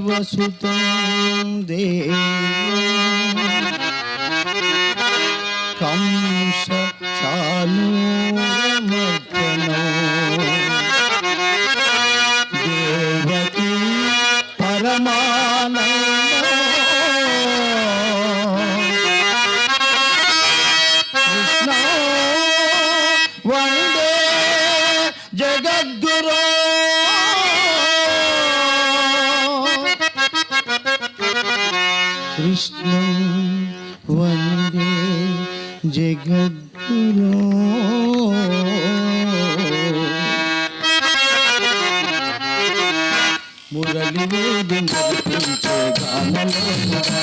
వసుదేవసుతం దేవం కంస చానూరమర్దనో దేవకీ పరమానంద కృష్ణ వందే జగద్గురు కృష్ణ వందే జగద్గురు. మురళి నడిపించే గానలోనుగా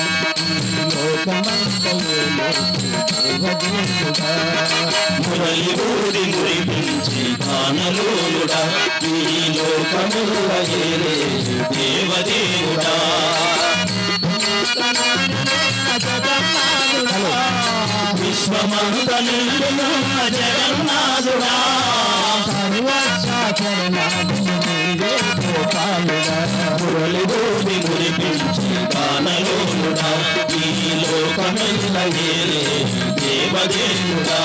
లోకమంతయులో మురళి గానలోనుడా ఈ లోకముల దేవదేవుడా? విశ్వమంత నిండునున్న జగన్నాథుడా మురళి ఊడి మురిపించి గానలోనుడా ఈ లోకముల ఏలే దేవదేవుడా.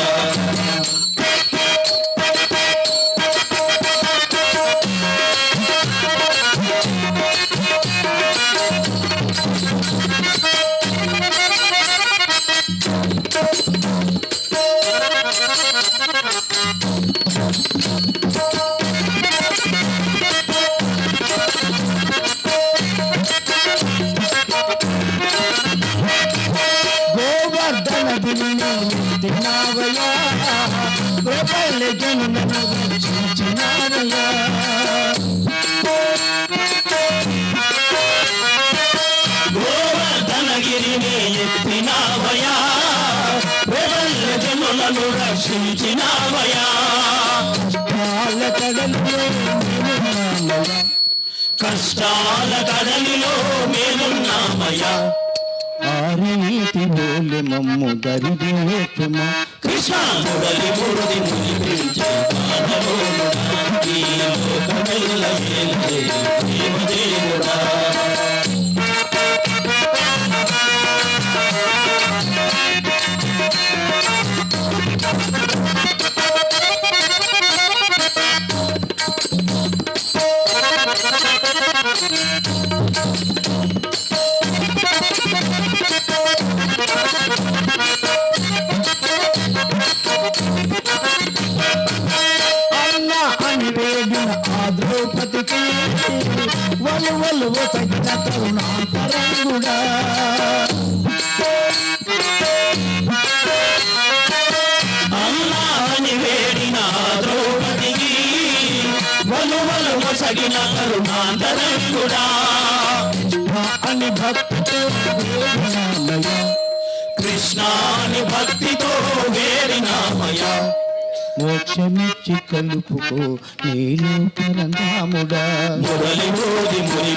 గోవర్ధన తిన్నావయ్యా గోపాల జనులను రక్షించినావయ్యా గోవర్ధనగిరిని ఎత్తినావయా ప్రబల జనులను కడలిలో కష్టాల కడలిలో మేమున్నామయ్యా ఆ రీతి బోలె మమ్ము దరిదేతుమా కృష్ణ! మురళి మురళి మురిపించే ఈ దేవదేవుడా అన్న అని వేడిన ఆ ద్రౌపదికి వలు వలు సగిన కరుణాకరంగుడా సగిన కరుణాంతరంగుడా అని భక్తితో కృష్ణాని భక్తితో వేరినామయా మోక్షమిచ్చి కలుపుకో నీలో పరంధాముడా మురళి మోది మురి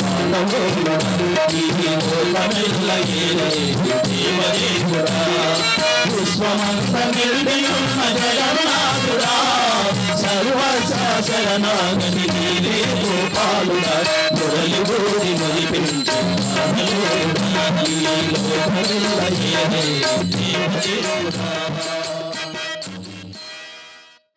కాలమోనుడా, ఈ లోకమెల్ల ఏలే దేవదేవుడా విశ్వమంత నిర్ణయున్న జగన్నాథుడా గోపాలుడా మురళి మోది